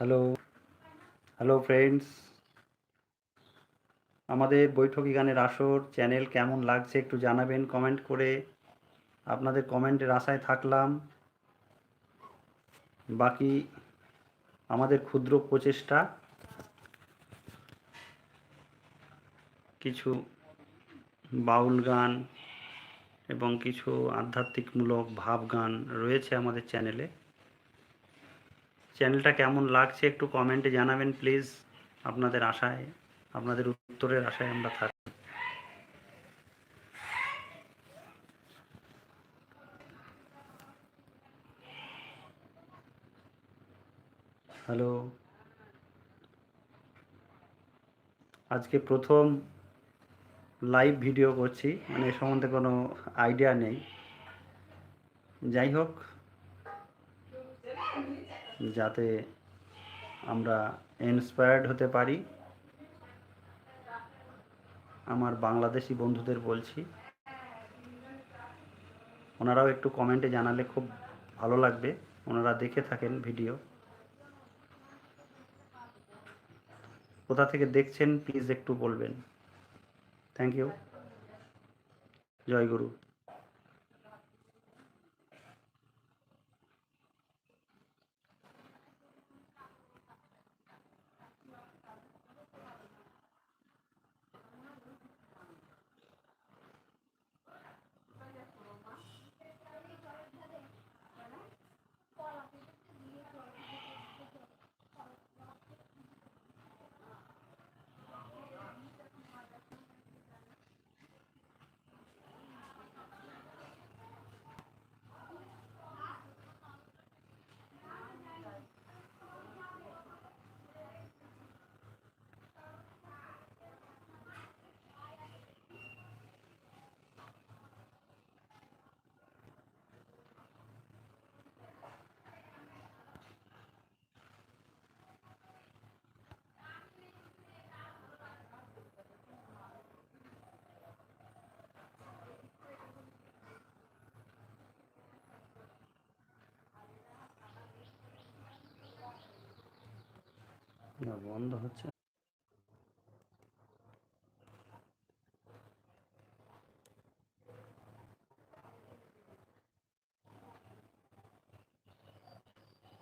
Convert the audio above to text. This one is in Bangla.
হ্যালো হ্যালো ফ্রেন্ডস আমাদের বৈঠকি গানের আসর চ্যানেল কেমন লাগছে একটু জানাবেন কমেন্ট করে। আপনাদের কমেন্টের আশায় থাকলাম। বাকি আমাদের ক্ষুদ্র প্রচেষ্টা। কিছু বাউল গান এবং কিছু আধ্যাত্মিকমূলক ভাব গান রয়েছে আমাদের চ্যানেলে। চ্যানেলটা কেমন লাগছে একটু কমেন্টে জানাবেন প্লিজ আপনাদের আশায়, আপনাদের উত্তরের আশায় আমরা থাকি হ্যালো আজকে প্রথম লাইভ ভিডিও করছি মানে এ সম্বন্ধে কোনো আইডিয়া নেই। যাই হোক যাতে আমরা ইন্সপায়ার্ড হতে পারি। আমার বাংলাদেশি বন্ধুদের বলছি। ওনারাও একটু কমেন্টে জানালে খুব ভালো লাগবে। ওনারা দেখে থাকেন ভিডিও কোথা থেকে দেখছেন প্লিজ একটু বলবেন। থ্যাংক ইউ জয় গুরু। না বন্ধ হচ্ছে